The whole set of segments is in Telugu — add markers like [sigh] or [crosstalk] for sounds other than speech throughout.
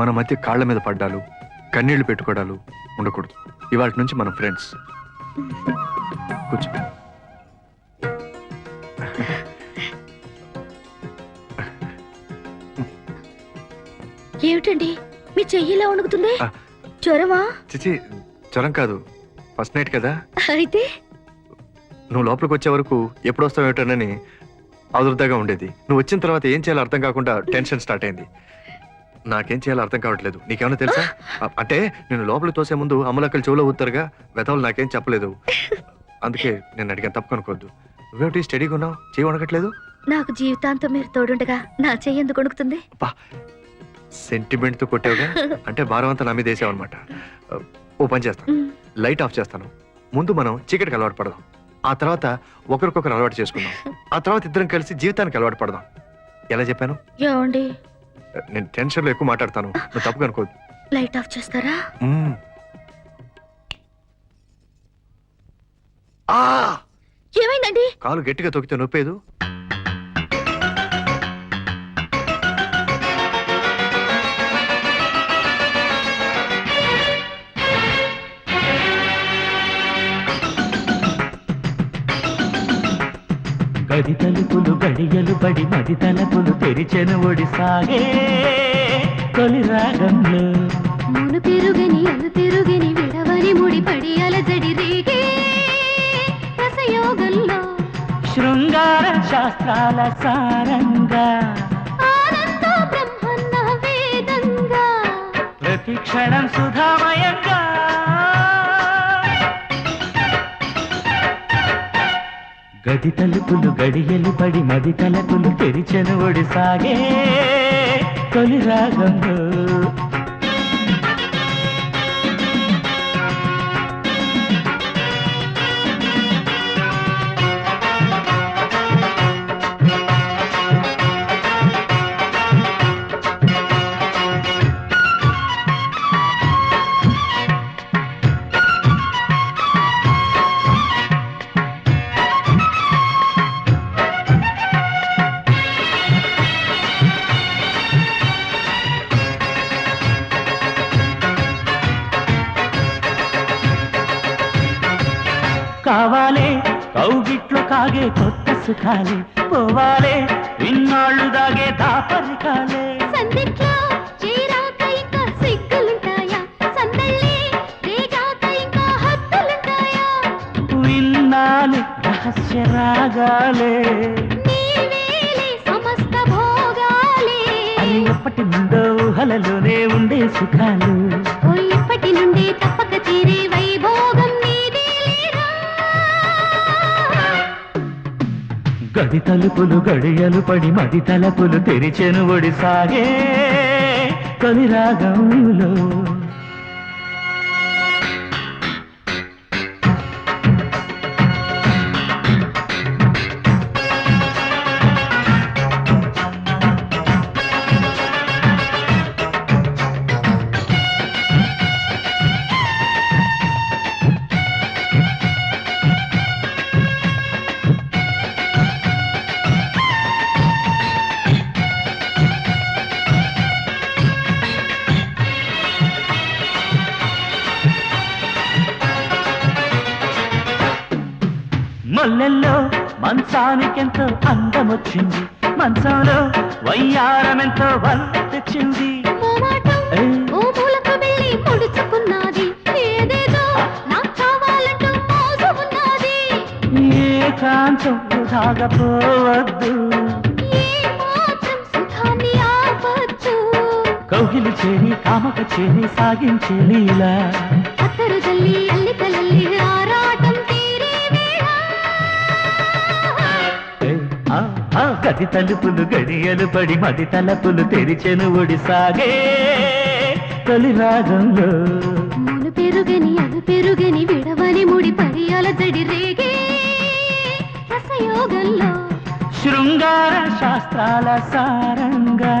మన మధ్య కాళ్ళ మీద పడ్డాలు కన్నీళ్ళు పెట్టుకోవడాలు ఉండకూడదు. ఇవాళ నుంచి మనం ఫ్రెండ్స్ కూర్చో. ఏమిటండి? మీ చెయ్యిలా వణుకుతుంది. జ్వరమా? చిచి జ్వరం కాదు. ఫస్ట్ నైట్ కదా. అయితే? నువ్వు లోపలికి వచ్చే వరకు ఎప్పుడు వస్తావు ఏమిటోనని ఆదుర్దాగా ఉండేది. నువ్వు వచ్చిన తర్వాత ఏం చేయాలో అర్థం కాకుండా టెన్షన్ స్టార్ట్ అయింది. నాకేం చేయాలో అర్థం కావట్లేదు. నీకేమైనా తెలుసా? [gasps] అ- అంటే నేను లోపలికి తోసే ముందు అమలక్కలు చెవులో ఊతారుగా వెతవులు నాకేం చెప్పలేదు. [laughs] అందుకే నేను అడిగాను తప్పుకొనుకోవద్దు నువ్వేమిటి స్టడీగా ఉన్నావు? చేయి వణకట్లేదు? నాకు జీవితాంతం మీరు తోడుండగా నా చెయ్యి ఎందుకు వణుకుతుంది? సెంటిమెంట్తో కొట్టావుగా? [laughs] అంటే భారం అంతా నా మీద వేసావు అనమాట ఓ పని చేస్తాను లైట్ ఆఫ్ చేస్తాను. ముందు మనం చీకటికి అలవాటు పడదాం. ఆ తర్వాత ఒకరికొకరు అలవాటు చేసుకుందాం. [laughs] ఆ తర్వాత ఇద్దరం కలిసి జీవితానికి అలవాటు పడదాం. ఎలా చెప్పాను? ఏమండి? నేను టెన్షన్లో ఎక్కువ మాట్లాడతాను. నువ్వు తప్పు అనుకోదు లైట్ ఆఫ్ చేస్తారా? ఏమైందండి? కాలు గట్టిగా తొక్కితే నొప్పేదు? గది తలుపులు గడియలు పడి మది తలుపులు తెరిచెను ఒడి సాగే తొలి రాగంలో మును పెరుగని అను పెరుగని విడవని ముడి పడి అలజడి రేగే. రసయోగంలో శృంగార శాస్త్రాల సారంగా. ఆనంద బ్రహ్మన్న వేదంగా. ప్రతి క్షణం సుధామయంగా. గది తలుపులు గడియలు పడి మది తలుపులు తెరిచెను ఒడి సాగే తొలి రాగంలో. సుఖాలే పోవాలే. ఇన్నాళ్ళు దాగే దాపరికాలే. విన్నాలు రహస్య రాగాలే. నీవేలే సమస్త భోగాలే. అది ఎప్పటి నుండో ఊహలలోనే ఉండే సుఖాలు. ఇప్పటి నుండి తప్పక గది తలుపులు గడియలు పడి మది తలుపులు తెరిచెను ఒడిసాగే. తొలి రాగంలో మంచానికెంతో అందమొచ్చింది. మంచంలో వయ్యారమెంతో వల్ల తెచ్చింది ఏ? కౌగిలి చేరి కామక చేరి సాగించే లీలా. గది తలుపులు గడియలు పడి మది తలుపులు తెరిచెను ఒడి సాగే తొలి రాగంలో మును పెరుగని అను పెరుగని విడవని ముడి పడి అలజడి రేగే. రసయోగంలో శృంగార శాస్త్రాల సారంగా.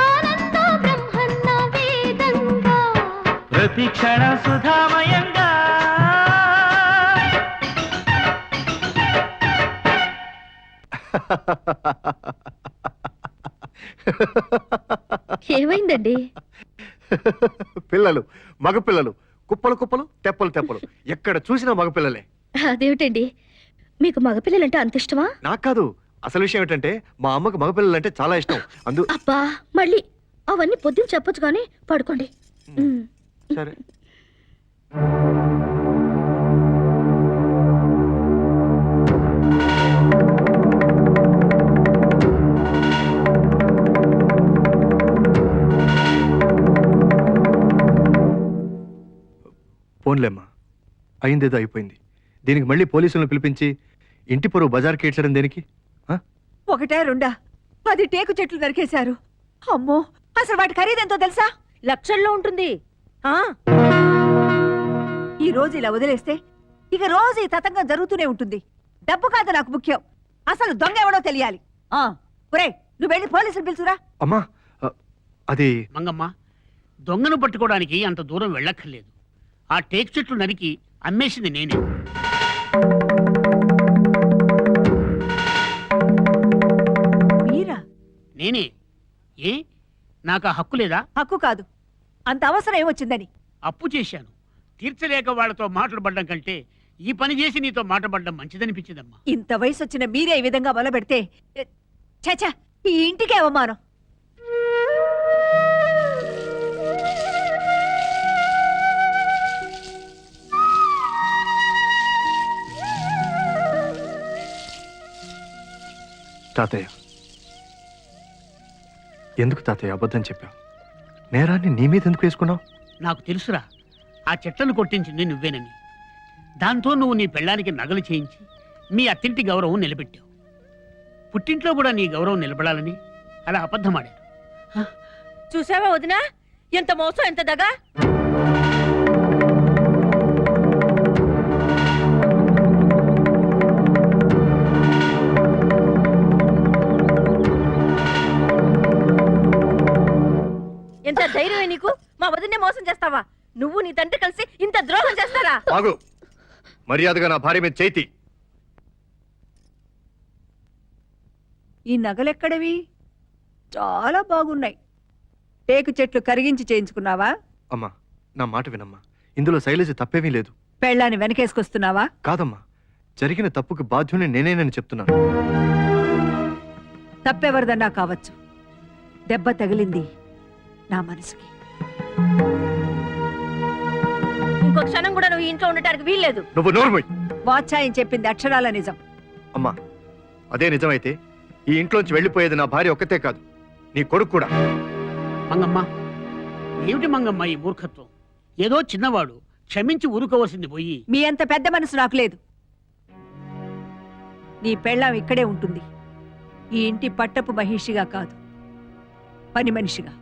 ఆనంద బ్రహ్మన్న వేదంగా. ప్రతి క్షణ సుధామయంగా ఏమైందండి? పిల్లలు మగపిల్లలు కుప్పలు కుప్పలు తెప్పలు తెప్పలు. ఎక్కడ చూసినా మగపిల్లలే. అదేమిటండి? మీకు మగపిల్లలంటే అంత ఇష్టమా? నాకు కాదు. అసలు విషయం ఏంటంటే మా అమ్మకు మగపిల్లలంటే చాలా ఇష్టం. అందు అబ్బా మళ్ళీ అవన్నీ పొద్దున్న చెప్పొచ్చు కానీ పడుకోండి. సరే. ఫోన్లేమ్మా అయిందేదో అయిపోయింది. దీనికి మళ్ళీ పోలీసులను పిలిపించి ఇంటి పొరుగు బజార్కి ఏడ్చడం దేనికి? ఆ? ఒకటే రెండా? పది టేకు చెట్లు నరికేశారు. అమ్మో అసలు వాటి ఖరీదెంతో తెలుసా? లక్షల్లో ఉంటుంది. ఆ? ఈ రోజు ఇలా వదిలేస్తే ఇక రోజు ఈ తతంగం జరుగుతూనే ఉంటుంది. డబ్బు కాదు నాకు ముఖ్యం. అసలు దొంగ ఎవడో తెలియాలి. ఆ ఒరే నువ్వు వెళ్ళి పోలీసులు పిలుచురా. అమ్మా అది మంగమ్మ దొంగను పట్టుకోవడానికి అంత దూరం వెళ్ళక్కర్లేదు. ఆ టేక్ చెట్లు నరికి అమ్మేసింది నేనే. మీరా? నేనే. ఏ? నాకు ఆ హక్కు లేదా? హక్కు కాదు. అంత అవసరం ఏమొచ్చిందని? అప్పు చేశాను. తీర్చలేక వాళ్ళతో మాట్లాడబడ్డం కంటే ఈ పని చేసి నీతో మాట్లాడబడ్డం మంచిదనిపించిందమ్మా. ఇంత వయసు వచ్చిన మీరే ఈ విధంగా మొదలుపెడితే ఎ, ఛ ఈ ఇంటికే అవమానం. తాతయ్య. ఎందుకు తాతయ్య అబద్ధం చెప్పావు? నేరాన్ని నీ మీద ఎందుకు వేసుకున్నావు? నాకు తెలుసురా ఆ చెట్లను కొట్టించింది నువ్వేనని. దాంతో నువ్వు నీ పెళ్ళానికి నగలు చేయించి మీ అత్తింటి గౌరవం నిలబెట్టావు. పుట్టింట్లో కూడా నీ గౌరవం నిలబడాలని అలా అబద్ధమాడాను. చూసావా వదినా? ఎంత మోసం ఎంత దగా? చేస్తావా? నువ్వు నీ తండ్రి కలిసి ఇంత ద్రోహం చేస్తారా? ఆగు. మర్యాదగా నా భార్య మీద చేతి ఈ నగలెక్కడవి? చాలా బాగున్నాయి. టేకు చెట్లు కరిగించి చేయించుకున్నావా? అమ్మా నా మాట వినమ్మా. ఇందులో శైలజ తప్పేమీ లేదు. పెళ్ళాన్ని వెనకేసుకొస్తున్నావా? కాదమ్మా జరిగిన తప్పుకి బాధ్యుని నేనేనని చెప్తున్నాను. తప్పెవరిదన్నా కావచ్చు. దెబ్బ తగిలింది నా మనసుకి. ఈ ఇంట్లో ఉండటానికి వీల్లేదు. నువ్వు నోర్మోయ్ వాచాయం చెప్పింది అక్షరాల నిజం. అమ్మా అదే నిజమైతే ఈ ఇంట్లోంచి వెళ్ళిపోయేది నా భార్య ఒక్కతే కాదు నీ కొడుకు కూడా. మంగమ్మ ఏమిటి మంగమ్మ ఈ మూర్ఖత్వం? ఏదో చిన్నవాడు క్షమించి ఊరుకోవలసింది పోయి. మీ అంత పెద్ద మనసు నాకు లేదు. నీ పెళ్ళాం ఇక్కడే ఉంటుంది. ఈ ఇంటి పట్టపు మహిషిగా కాదు పని మనిషిగా.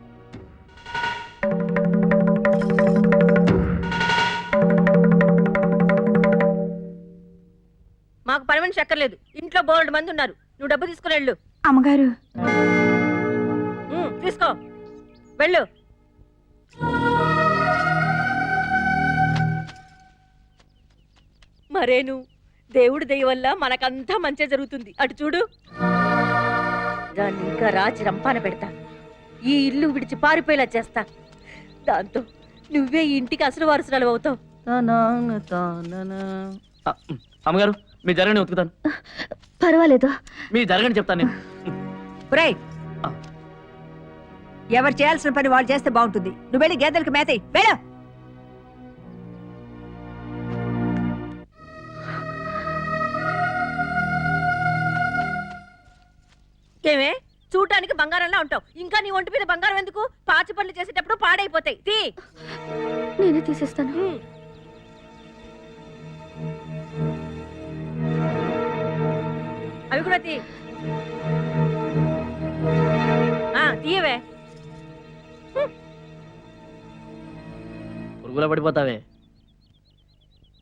మాకు పని మనిషి ఎక్కర్లేదు. ఇంట్లో బోల్డ్ మంది ఉన్నారు. నువ్వు డబ్బు తీసుకుని వెళ్ళు. అమ్మగారు. ఉమ్, తీసుకో. వెళ్ళు. మరేను? దేవుడి దయ వల్ల మనకంతా మంచి జరుగుతుంది. అటు చూడు. దాన్ని ఇంకా రాచి రంపాన పెడతా. ఈ ఇల్లు విడిచి పారిపోయేలా చేస్తా. దాంతో నువ్వే ఈ ఇంటికి అసలు వారసురాలు అవుతావు. అమ్మగారు. మీ జరగని ఉతుకుతాను. పర్వాలేదు. మీ జరగని చెప్తాను నేను. ఒరేయ్! ఆ. ఎవరు చేయాల్సిన పని వాళ్ళు చేస్తే బాగుంటుంది. నువ్వు వెళ్ళి గేదెలకు మేతయి వెళ్ళు! ఏమే? చూడటానికి బంగారంలా ఉంటావు. ఇంకా నీ ఒంటి మీద బంగారం ఎందుకు? పాచి పనులు చేసేటప్పుడు పాడైపోతాయి. తీ! నేనే తీసేస్తాను. అవి కూడా తీ తీయవే. పురుగుల పడిపోతావే.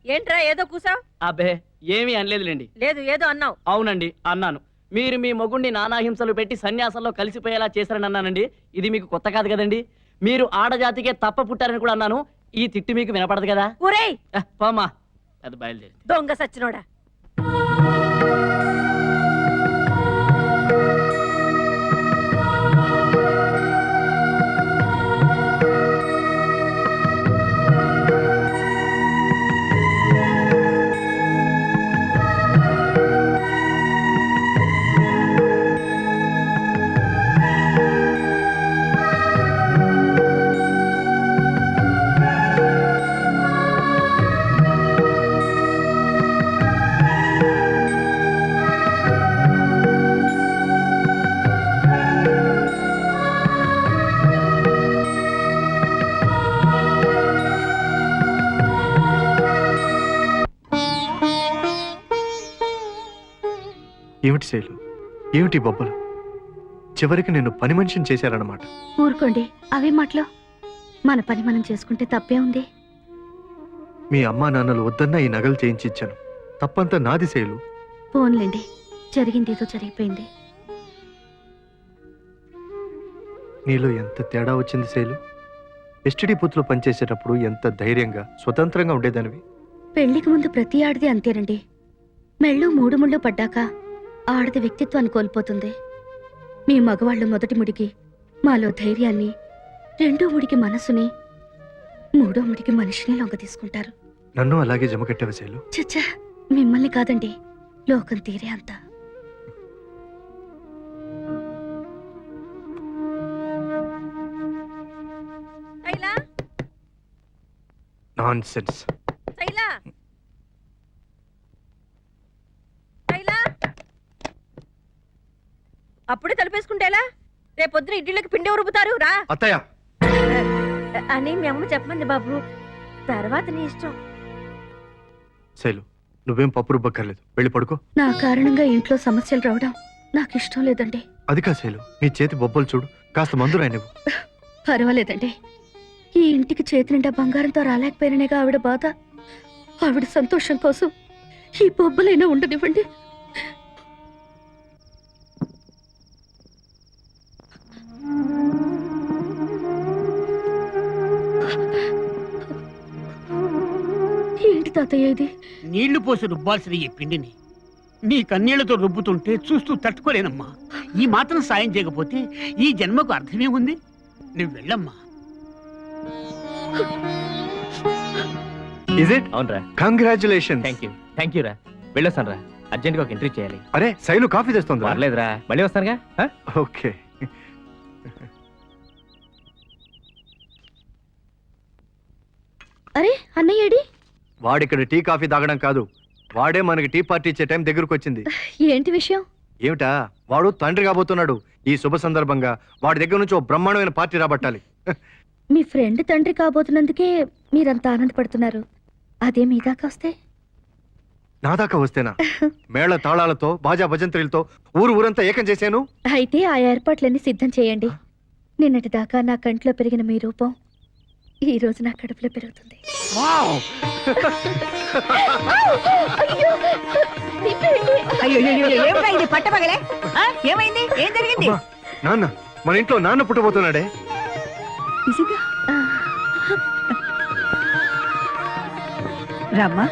ఏంట్రా ఏదో కూసావు? అబ్బే ఏమీ అనలేదులేండి. లేదు ఏదో అన్నావు. అవునండి అన్నాను. మీరు మీ మొగుణ్ణి నానాహింసలు పెట్టి సన్యాసంలో కలిసిపోయేలా చేశారని అన్నానండి. ఇది మీకు కొత్త కాదు కదండి. మీరు ఆడజాతికే తప్ప పుట్టారని కూడా అన్నాను. ఈ తిట్టు మీకు వినపడదు కదా. ఊరేయ్ eh, పోమ్మా. అది బయలుదేరి. దొంగ సచ్చినోడా. ఏమిటి శైలు? ఏమిటి బొబ్బలు? చివరికి నిన్ను పని మనిషిని చేశారన్నమాట. ఊరుకోండి. అవే మాటలు. మన పని మనం చేసుకుంటే తప్పే ఉంది. మీ అమ్మా నాన్నలు వద్దన్నా ఈ నగలు చేయించి ఇచ్చాను తప్పంతా నాది శైలు. పోన్లేండి. జరిగింది ఏదో జరిగిపోయింది. నీలో ఎంత తేడా వచ్చింది శైలు? ఎస్టిడి బూత్లో పనిచేసేటప్పుడు ఎంత ధైర్యంగా స్వతంత్రంగా ఉండేదానివి? పెళ్ళికి ముందు ప్రతి ఆడది అంతేనండి. మెళ్ళు మూడు ముళ్ళు పడ్డాక ఆడది వ్యక్తిత్వాన్ని కోల్పోతుంది. మీ మగవాళ్ళు మొదటి ముడికి మాలో ధైర్యాన్ని రెండో ముడికి మనసుని మూడో ముడికి మనిషిని లొంగ తీసుకుంటారు నన్ను అలాగే జమకట్టావు శైలు? చచ్చా మిమ్మల్ని కాదండి. లోకం తీరే అంత. నాన్ సెన్స్ శైలా శైలా అప్పుడే తలుపేసుకుంటేలా రేపొద్దున ఇడ్లీలకు పిండి ఉరుపుతారు రా. అత్తయ్య. అని మీ అమ్మ చెప్పమంది బాబు. తర్వాత నీ ఇష్టం. శైలు నువ్వేం పప్పు రుబ్బక్కర్లేదు. వెళ్ళి పడుకో. నా కారణంగా ఇంట్లో సమస్యలు రావడం నాకు ఇష్టం లేదండి. అది కా శైలు నీ చేతి బొబ్బలు చూడు కాస్త మందు రాయనివ్వు పర్వాలేదండి. ఈ ఇంటికి చేతి నిండా బంగారంతో రాలేకపోయినగా ఆవిడ బాధ. ఆవిడ సంతోషం కోసం ఈ బొబ్బలైనా ఉండనివ్వండి. ఏంటి తాతయ్య ఇది? నీళ్ళు పోసి రుబ్బాల్సిన ఈ పిండిని నీ కన్నీళ్ళతో రుబ్బుతుంటే చూస్తూ తట్టుకోలేనమ్మా. ఈ మాత్రం సాయం చేయకపోతే ఈ జన్మకు అర్థమే ఉంది. నువ్వు వెళ్ళమ్మా. ఇజ్ ఇట్ అవునరా. Congratulation thank you thank you రా. వెళ్ళొస్తాను రా అర్జెంట్గా ఒక ఎంట్రీ చేయాలి. అరే శైలు కాఫీ తెస్తుందా పర్లేదురా. మళ్ళీ వస్తానుగా? ఆ? ఓకే. అరే అన్నయ్యడి వాడిక్కడ టీ కాఫీ తాగడం కాదు. వాడే మనకి టీ పార్టీ ఇచ్చే టైం దగ్గరకు వచ్చింది ఏంటి విషయం? ఏమిటా? వాడు తండ్రి కాబోతున్నాడు. ఈ శుభ సందర్భంగా వాడి దగ్గర నుంచి ఓ బ్రహ్మాండమైన పార్టీ రాబట్టాలి. మీ ఫ్రెండ్ తండ్రి కాబోతున్నందుకే మీరంత ఆనందపడుతున్నారు. అదే మీ దాకా వస్తే? నా దాకా వస్తేనా? మేళ తాళాలతో బాజా భజంత్రీలతో ఊరు ఊరంతా ఏకం చేశాను? అయితే ఆ ఏర్పాట్లన్నీ సిద్ధం చేయండి. నిన్నటి దాకా నా కంట్లో పెరిగిన మీ రూపం ఈ రోజు నా కడుపులో పెరుగుతుంది. ఇది పట్టపగలే? ఏమైంది? ఏం జరిగింది? నాన్న మన ఇంట్లో నాన్న పుట్టబోతున్నాడే. రామ్మా.